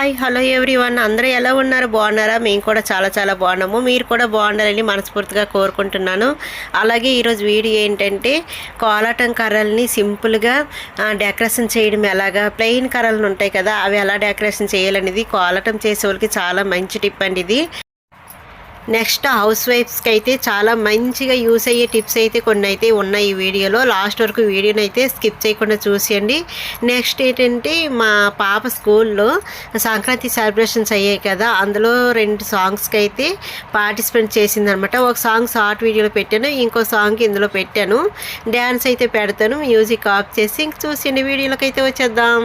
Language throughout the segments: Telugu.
Hi hello everyone. అందరూ ఎలా ఉన్నారు? బాగున్నారా? మేము కూడా చాలా చాలా బాగున్నాము. మీరు కూడా బాగుండాలని మనస్ఫూర్తిగా కోరుకుంటున్నాను. అలాగే ఈరోజు వీడియో ఏంటంటే కోలాటం కర్రల్ని సింపుల్గా డెకరేషన్ చేయడం ఎలాగా? ప్లెయిన్ కర్రలు ఉంటాయి కదా అవి ఎలా డెకరేషన్ చేయాలనేది కోలాటం చేసే వాళ్ళకి చాలా మంచి టిప్ అండి ఇది. నెక్స్ట్ హౌస్ వైఫ్స్కి అయితే చాలా మంచిగా యూస్ అయ్యే టిప్స్ అయితే కొన్ని అయితే ఉన్నాయి ఈ వీడియోలో. లాస్ట్ వరకు వీడియోని అయితే స్కిప్ చేయకుండా చూసేయండి. నెక్స్ట్ ఏంటంటే మా పాప స్కూల్లో సంక్రాంతి సెలబ్రేషన్స్ అయ్యాయి కదా అందులో రెండు సాంగ్స్కి అయితే పార్టిసిపేట్ చేసిందనమాట. ఒక సాంగ్ షార్ట్ వీడియోలో పెట్టాను ఇంకో సాంగ్ ఇందులో పెట్టాను. డ్యాన్స్ అయితే పెడతాను మ్యూజిక్ ఆఫ్ చేసి ఇంక చూసేయండి. వీడియోలోకి అయితే వచ్చేద్దాం.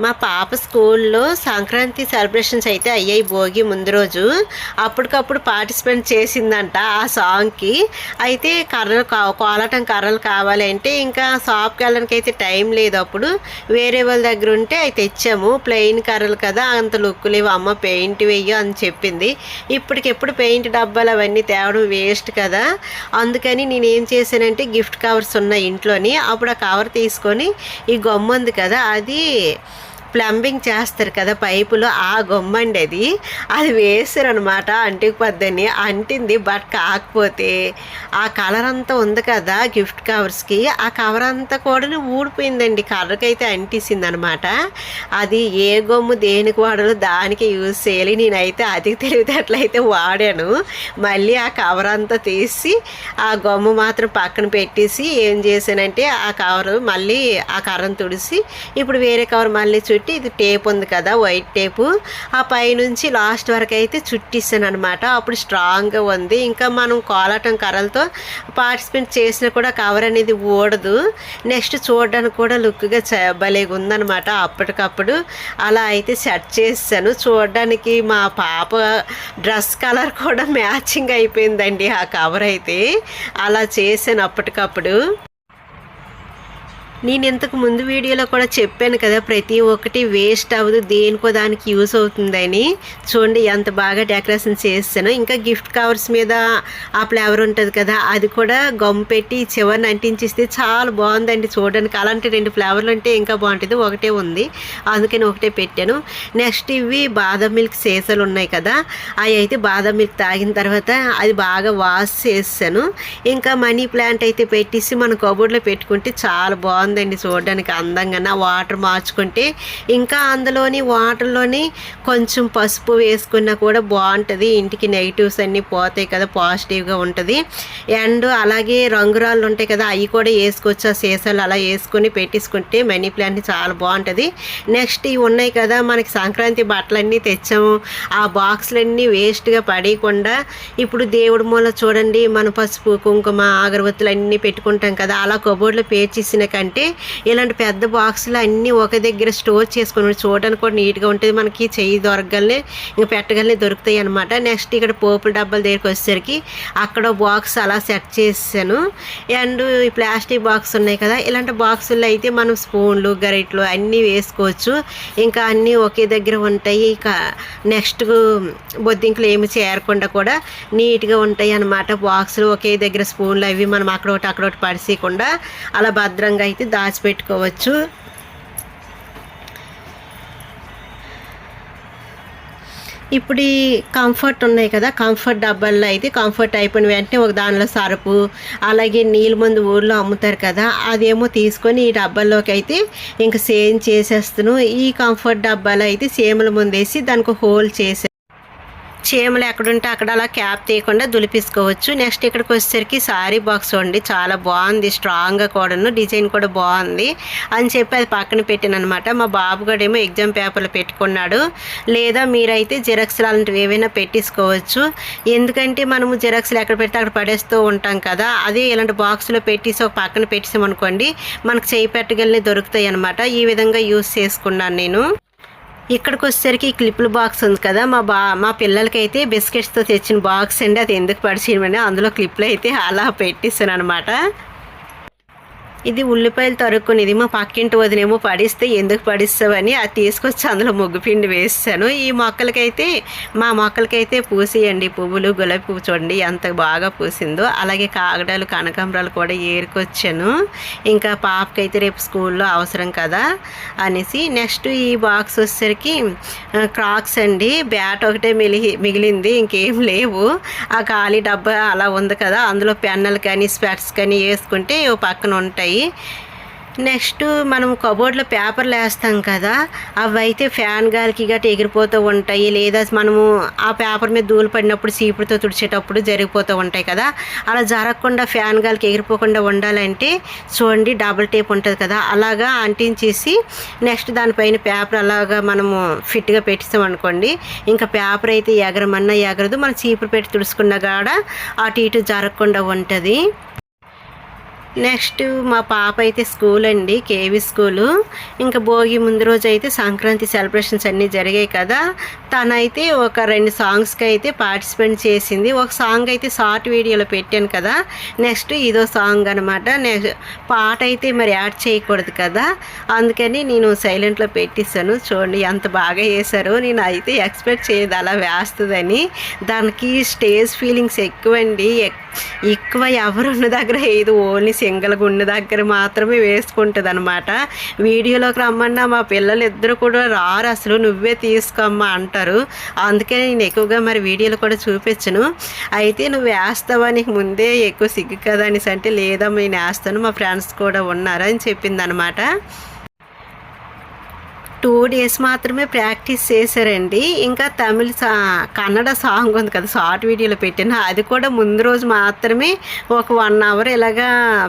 మా పాప స్కూల్లో సంక్రాంతి సెలబ్రేషన్స్ అయితే అయ్యాయి భోగి ముందు రోజు. అప్పటికప్పుడు పార్టిసిపేట్ చేసిందంట ఆ సాంగ్కి. అయితే కర్రలు కా కోలాటం కర్రలు కావాలి అంటే ఇంకా షాప్కి వెళ్ళడానికి అయితే టైం లేదు అప్పుడు. వేరే వాళ్ళ దగ్గర ఉంటే అవి తెచ్చాము. ప్లెయిన్ కర్రలు కదా అంత లుక్ లేవు. అమ్మ పెయింట్ వేయ అని చెప్పింది. ఇప్పటికెప్పుడు పెయింట్ డబ్బాలు అవన్నీ తేవడం వేస్ట్ కదా. అందుకని నేను ఏం చేశానంటే గిఫ్ట్ కవర్స్ ఉన్నాయి ఇంట్లోని. అప్పుడు ఆ కవర్ తీసుకొని ఈ గమ్మ ఉంది కదా అది ప్లంబింగ్ చేస్తారు కదా పైపులో ఆ గొమ్మండి అది. అది వేసారు అనమాట అంటికి పద్దని అంటింది బట్ కాకపోతే ఆ కలర్ అంతా ఉంది కదా గిఫ్ట్ కవర్స్కి. ఆ కవర్ అంతా కూడా ఊడిపోయిందండి. కలర్కైతే అంటిసింది అనమాట అది ఏ గొమ్ము దేనికి వాడాలో దానికి యూజ్ చేయాలి. నేనైతే అది తెలివితేటలైతే వాడాను. మళ్ళీ ఆ కవర్ అంతా తీసి ఆ గమ్ము మాత్రం పక్కన పెట్టేసి ఏం చేశానంటే ఆ కవర్ మళ్ళీ ఆ కర్రను తుడిసి ఇప్పుడు వేరే కవర్ మళ్ళీ చుట్టి ఇది టేప్ ఉంది కదా వైట్ టేపు. ఆ పైనుంచి లాస్ట్ వరకు అయితే చుట్టిస్తాను అనమాట అప్పుడు స్ట్రాంగ్గా ఉంది. ఇంకా మనం కోలాటం కర్రలతో పార్టిసిపేట్ చేసినా కూడా కవర్ అనేది ఊడదు. నెక్స్ట్ చూడడానికి కూడా లుక్గా చ భలేగా ఉందనమాట అప్పటికప్పుడు అలా అయితే సెట్ చేసాను చూడడానికి మా పాప డ్రెస్ కలర్ కూడా మ్యాచింగ్ అయిపోయిందండి ఆ కవర్ అయితే. అలా చేశాను అప్పటికప్పుడు. నేను ఇంతకు ముందు వీడియోలో కూడా చెప్పాను కదా ప్రతి ఒక్కటి వేస్ట్ అవ్వదు దేనికో దానికి యూస్ అవుతుందని. చూడండి ఎంత బాగా డెకరేషన్ చేస్తాను ఇంకా గిఫ్ట్ కవర్స్ మీద ఆ ఫ్లేవర్ ఉంటుంది కదా అది కూడా గమ్ పెట్టి చివరిని అంటించిస్తే చాలా బాగుందండి చూడడానికి. అలాంటి రెండు ఫ్లేవర్లు ఉంటే ఇంకా బాగుంటుంది. ఒకటే ఉంది. అందుకని ఒకటే పెట్టాను. నెక్స్ట్ ఇవి బాదం మిల్క్ సీసాలు ఉన్నాయి కదా అవి అయితే బాదం మిల్క్ తాగిన తర్వాత అది బాగా వాష్ చేసాను ఇంకా మనీ ప్లాంట్ అయితే పెట్టేసి మన కబోర్డ్లో పెట్టుకుంటే చాలా బాగుంది. బాగుందండి చూడడానికి అందంగా. వాటర్ మార్చుకుంటే ఇంకా అందులోని వాటర్లోని కొంచెం పసుపు వేసుకున్నా కూడా బాగుంటుంది. ఇంటికి నెగిటివ్స్ అన్నీ పోతాయి కదా పాజిటివ్గా ఉంటుంది. అండ్ అలాగే రంగురాళ్ళు ఉంటాయి కదా అవి కూడా వేసుకోవచ్చు ఆ సీసాలు అలా వేసుకొని పెట్టేసుకుంటే మనీ ప్లాంట్ చాలా బాగుంటుంది. నెక్స్ట్ ఇవి ఉన్నాయి కదా మనకి సంక్రాంతి బట్టలన్నీ తెచ్చాము. ఆ బాక్స్లన్నీ వేస్ట్గా పడేయకుండా ఇప్పుడు దేవుడి మూల చూడండి మన పసుపు కుంకుమ అగరబత్తులు అన్నీ పెట్టుకుంటాం కదా అలా కబోర్డ్లో పేర్చేసిన కంటే ఇలాంటి పెద్ద బాక్సులు అన్నీ ఒక దగ్గర స్టోర్ చేసుకుని చూడడానికి కూడా నీట్గా ఉంటుంది. మనకి చెయ్యి దొరకగలనే ఇంకా పెట్టగలనే దొరుకుతాయి అనమాట నెక్స్ట్ ఇక్కడ పోపుల డబ్బాల దగ్గరికి వచ్చేసరికి అక్కడ బాక్స్ అలా సెట్ చేసాను అండ్ ఈ ప్లాస్టిక్ బాక్స్ ఉన్నాయి కదా ఇలాంటి బాక్సుల్లో అయితే మనం స్పూన్లు గరిట్లు అన్నీ వేసుకోవచ్చు. ఇంకా అన్నీ ఒకే దగ్గర ఉంటాయి. ఇక నెక్స్ట్ బొద్దింకలు ఏమి చేరకుండా కూడా నీట్గా ఉంటాయి అన్నమాట. బాక్సులు ఒకే దగ్గర స్పూన్లు అవి మనం అక్కడ ఒకటి అక్కడ ఒకటి పడిసేయకుండా అలా భద్రంగా అయితే దాచిపెట్టుకోవచ్చు. ఇప్పుడు ఈ కంఫర్ట్ ఉన్నాయి కదా కంఫర్ట్ డబ్బాల్లో అయితే కంఫర్ట్ అయిపోయిన వెంటనే ఒక దానిలో సరుపు అలాగే నీళ్ళ మందు ఊర్లో అమ్ముతారు కదా అదేమో తీసుకొని ఈ డబ్బాల్లోకి అయితే ఇంకా సేమ్ చేసేస్తాను. ఈ కంఫర్ట్ డబ్బాలో అయితే సేముల ముందు వేసి దానికి హోల్ చేసే చీమలు ఎక్కడుంటే అక్కడ అలా క్యాప్ తీయకుండా దులిపించుకోవచ్చు నెక్స్ట్ ఇక్కడికి వచ్చేసరికి సారీ బాక్స్ అండి. చాలా బాగుంది. స్ట్రాంగ్గా కూడాను డిజైన్ కూడా బాగుంది. అని చెప్పి అది పక్కన పెట్టాను అనమాట మా బాబు కూడా ఏమో ఎగ్జామ్ పేపర్లు పెట్టుకున్నాడు. లేదా మీరైతే జిరాక్స్ లాంటివి ఏవైనా పెట్టేసుకోవచ్చు. ఎందుకంటే మనము జిరాక్స్లు ఎక్కడ పెడితే అక్కడ పడేస్తూ ఉంటాం కదా. అదే ఇలాంటి బాక్స్లో పెట్టేసి ఒక పక్కన పెట్టేసామనుకోండి మనకు చేయి పెట్టగలనే దొరుకుతాయి అనమాట ఈ విధంగా యూస్ చేసుకున్నాను నేను. ఇక్కడికి వచ్చేసరికి ఈ క్లిప్ల బాక్స్ ఉంది కదా. మా బా మా పిల్లలకి అయితే బిస్కెట్స్తో తెచ్చిన బాక్స్ అండి. అది ఎందుకు పడిచేయమని అందులో క్లిప్లు అయితే అలా పెట్టేసాను అనమాట ఇది ఉల్లిపాయలు తరుక్కునేది. మా పక్కింటి వదినేమో పడిస్తే ఎందుకు పడిస్తావని అది తీసుకొచ్చి అందులో ముగ్గు పిండి వేసాను ఈ మొక్కలకైతే మా మొక్కలకైతే పూసేయండి. పువ్వులు గులాబీ పువ్వు చూడండి ఎంత బాగా పూసిందో. అలాగే కాగడాలు కనకాంబరాలు కూడా ఏరుకొచ్చాను. ఇంకా పాపకైతే రేపు స్కూల్లో అవసరం కదా అనేసి నెక్స్ట్ ఈ బాక్స్ వచ్చేసరికి క్రాక్స్ అండి. బ్యాట్ ఒకటే మిలిగి మిగిలింది ఇంకేం లేవు. ఆ ఖాళీ డబ్బా అలా ఉంది కదా. అందులో పెన్నులు కానీ స్పెట్స్ కానీ వేసుకుంటే పక్కన ఉంటాయి. నెక్స్ట్ మనం కబోర్డ్లో పేపర్లు వేస్తాం కదా అవి అయితే ఫ్యాన్ గాలికి గట్రా ఎగిరిపోతూ ఉంటాయి. లేదా మనము ఆ పేపర్ మీద ధూళి పడినప్పుడు సీపుడుతో తుడిచేటప్పుడు జరిగిపోతూ ఉంటాయి కదా. అలా జరగకుండా ఫ్యాన్ గాలికి ఎగిరిపోకుండా ఉండాలంటే చూడండి డబుల్ టేప్ ఉంటుంది కదా. అలాగా అంటించేసి నెక్స్ట్ దానిపైన పేపర్ అలాగా మనము ఫిట్గా పెట్టిస్తాం అనుకోండి. ఇంకా పేపర్ అయితే ఎగరమన్నా ఎగరదు. మనం చీపురు పెట్టి తుడుచుకున్నా కాడ అటు ఇటు జరగకుండా ఉంటుంది. నెక్స్ట్ మా పాప అయితే స్కూల్ అండి కేవీ స్కూలు. ఇంకా భోగి ముందు రోజు అయితే సంక్రాంతి సెలబ్రేషన్స్ అన్నీ జరిగాయి కదా. తనైతే ఒక రెండు సాంగ్స్కి అయితే పార్టిసిపేట్ చేసింది. ఒక సాంగ్ అయితే షార్ట్ వీడియోలో పెట్టాను కదా. నెక్స్ట్ ఇదో సాంగ్ అనమాట నెక్స్ట్ పాట అయితే మరి యాడ్ చేయకూడదు కదా. అందుకని నేను సైలెంట్లో పెట్టిస్తాను చూడండి ఎంత బాగా వేశారో నేను అయితే ఎక్స్పెక్ట్ చేయదు అలా వేస్తుందని. దానికి స్టేజ్ ఫీలింగ్స్ ఎక్కువండి. ఎక్కువ ఎవరున్న దగ్గర ఏదో ఓన్లీ సింగల్ గుండె దగ్గర మాత్రమే వేసుకుంటుంది అనమాట వీడియోలోకి రమ్మన్నా మా పిల్లలు ఇద్దరు కూడా రారు అసలు నువ్వే తీసుకోమ్మా అంటారు. అందుకే నేను ఎక్కువగా మరి వీడియోలు కూడా చూపించను. అయితే నువ్వు వేస్తావా? నీకు ముందే ఎక్కువ సిగ్గు కదా అనేసి అంటే లేదమ్మా నేను వేస్తాను మా ఫ్రెండ్స్ కూడా ఉన్నారు అని చెప్పింది అనమాట టూ డేస్ మాత్రమే ప్రాక్టీస్ చేశారండి. ఇంకా తమిళ సా కన్నడ సాంగ్ ఉంది కదా షార్ట్ వీడియోలో పెట్టిన అది కూడా ముందు రోజు మాత్రమే ఒక వన్ అవర్ ఇలాగా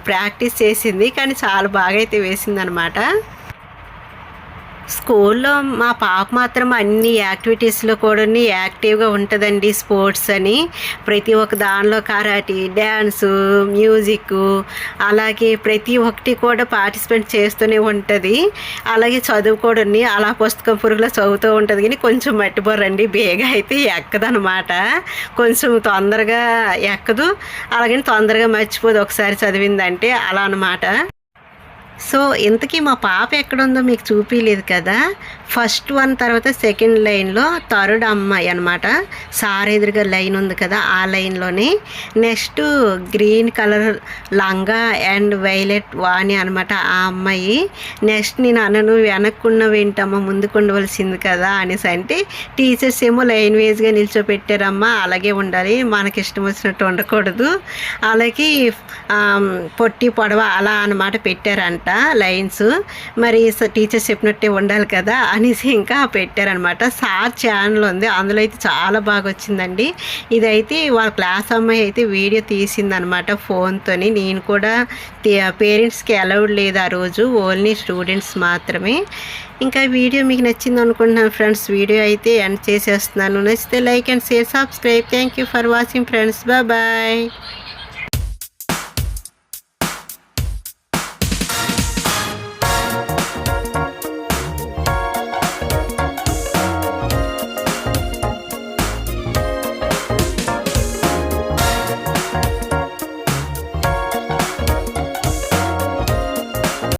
ప్రాక్టీస్ చేసింది. కానీ చాలా బాగా అయితే వేసిందనమాట స్కూల్లో మా పాప మాత్రం అన్ని యాక్టివిటీస్లో కూడా యాక్టివ్గా ఉంటుందండి స్పోర్ట్స్ అని. ప్రతి ఒక్క దానిలో కరాటీ డ్యాన్సు మ్యూజిక్ అలాగే ప్రతి ఒక్కటి కూడా పార్టిసిపేట్ చేస్తూనే ఉంటుంది. అలాగే చదువుకోవడాన్ని అలా పుస్తకం పురుగులో చదువుతూ ఉంటుంది. కానీ కొంచెం మట్టిపోరండి బేగ అయితే ఎక్కదనమాట. కొంచెం తొందరగా ఎక్కదు. అలాగని తొందరగా మర్చిపోదు. ఒకసారి చదివిందంటే అలా అనమాట సో ఇంతకీ మా పాప ఎక్కడుందో మీకు చూపించలేదు కదా. ఫస్ట్ వన్ తర్వాత సెకండ్ లైన్లో థర్డ్ అమ్మాయి అనమాట సార్ ఎదురుగా లైన్ ఉంది కదా ఆ లైన్లోనే. నెక్స్ట్ గ్రీన్ కలర్ లంగా అండ్ వైలెట్ వాణి అనమాట ఆ అమ్మాయి. నెక్స్ట్ నేను అన్నను వెనక్కున్నవేంటమ్మా ముందుకు ఉండవలసింది కదా అనేసి. అంటే టీచర్స్ ఏమో లైన్ వేజ్గా నిల్చోపెట్టారమ్మా అలాగే ఉండాలి మనకి ఇష్టం వచ్చినట్టు ఉండకూడదు. అలాగే పొట్టి పొడవ అలా అనమాట పెట్టారంట. లైన్స్. మరి టీచర్స్ చెప్పినట్టే ఉండాలి కదా అనేసి ఇంకా పెట్టారనమాట. సార్ ఛానల్ ఉంది అందులో అయితే చాలా బాగా వచ్చిందండి. ఇదైతే వాళ్ళ క్లాస్ అమ్మాయి అయితే వీడియో తీసిందనమాట ఫోన్తోని. నేను కూడా పేరెంట్స్కి అలౌడ్ లేదు ఆ రోజు ఓన్లీ స్టూడెంట్స్ మాత్రమే. ఇంకా వీడియో మీకు నచ్చింది అనుకుంటున్నాను ఫ్రెండ్స్ వీడియో అయితే ఎండ్ చేసేస్తున్నాను. నచ్చితే like and share subscribe. Thank you for watching friends. Bye.